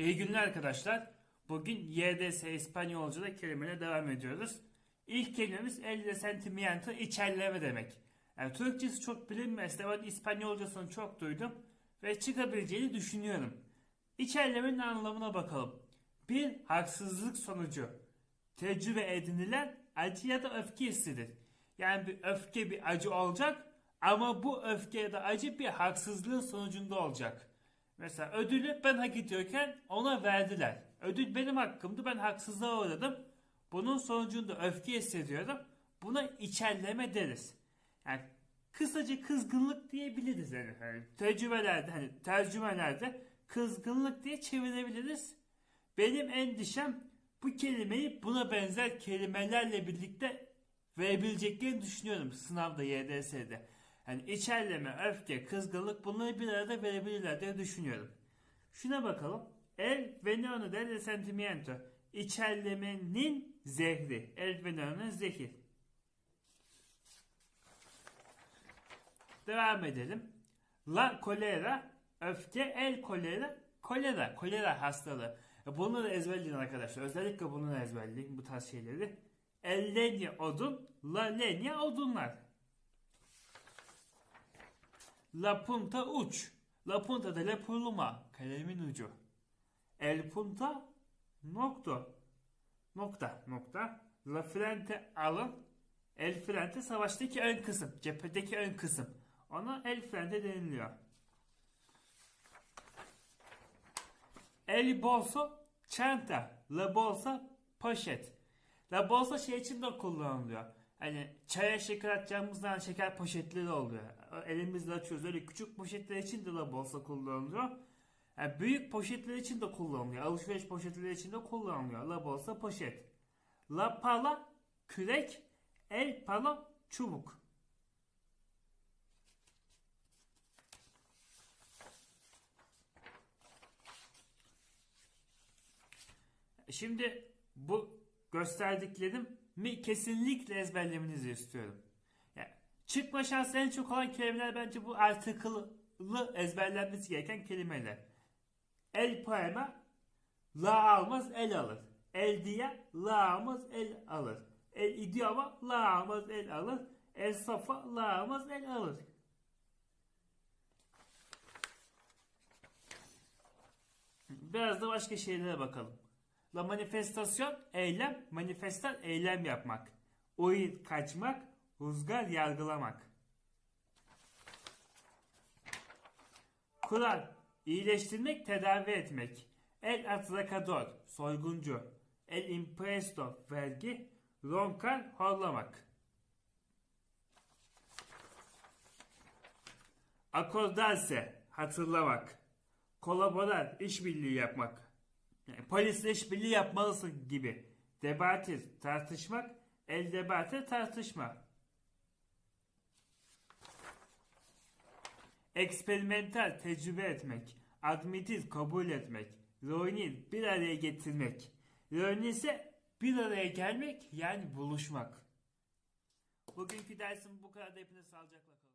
İyi günler arkadaşlar. Bugün YDS İspanyolca'da kelimeyle devam ediyoruz. İlk kelimemiz el de sentimiento içerleme demek. Yani Türkçesi çok bilinmez de ben İspanyolcasını çok duydum ve çıkabileceğini düşünüyorum. İçerlemenin anlamına bakalım. Bir haksızlık sonucu tecrübe edinilen acı ya da öfke hissidir. Yani bir öfke bir acı olacak ama bu öfke ya da acı bir haksızlığın sonucunda olacak. Mesela ödülü ben hak ediyorken ona verdiler. Ödül benim hakkımdı ben haksızlığa uğradım. Bunun sonucunda öfke hissediyorum. Buna içerleme deriz. Yani kısaca kızgınlık diyebiliriz yani. yani tecrübelerde hani tercümelerde kızgınlık diye çevirebiliriz. Benim endişem bu kelimeyi buna benzer kelimelerle birlikte verebileceklerini düşünüyorum sınavda YDS'de. Yani içerleme, öfke, kızgınlık bunları bir arada verebilirler diye düşünüyorum. Şuna bakalım. El veneno del sentimiento. İçerlemenin zehri. El veneno zehir. Devam edelim. La kolera, öfke, el kolera, kolera, kolera hastalığı. Bunu da ezberleyin arkadaşlar. Özellikle bunu da ezberleyin bu tarz şeyleri. El odun, la lenya odunlar. La punta uç. La punta de la pluma. Kalemin ucu. El punta nokta. Nokta nokta. La frente alın. El frente savaştaki ön kısım. Cephedeki ön kısım. Ona el frente deniliyor. El bolso çanta. La bolsa poşet. La bolsa şey için de kullanılıyor. Hani çaya şeker atacağımızdan şeker poşetleri oluyor. Elimizle açıyoruz. Öyle küçük poşetler için de la bolsa kullanılıyor. Yani büyük poşetler için de kullanılıyor. Alışveriş poşetleri için de kullanılıyor. La bolsa poşet. La pala kürek. El pala çubuk. Şimdi bu gösterdiklerim mi kesinlikle ezberlemenizi istiyorum. Yani çıkma şansı en çok olan kelimeler bence bu article'lı ezberlenmesi gereken kelimeler. El poema la almaz el alır. El diye la almaz el alır. El idioma la almaz el alır. El safa la almaz el alır. Biraz da başka şeylere bakalım. La manifestasyon eylem, manifestan eylem yapmak. Oyun kaçmak, rüzgar yargılamak. Kural iyileştirmek, tedavi etmek. El atracador soyguncu. El impresto vergi. Roncar horlamak. Acordarse hatırlamak. Kolaborar işbirliği yapmak. Yani polisle işbirliği yapmalısın gibi. Debatir tartışmak. El debate tartışma. Eksperimental tecrübe etmek. Admitir kabul etmek. Reunir bir araya getirmek. Reunir ise bir araya gelmek yani buluşmak. Bugünkü dersim bu kadar da hepinize sağlıcakla kalın.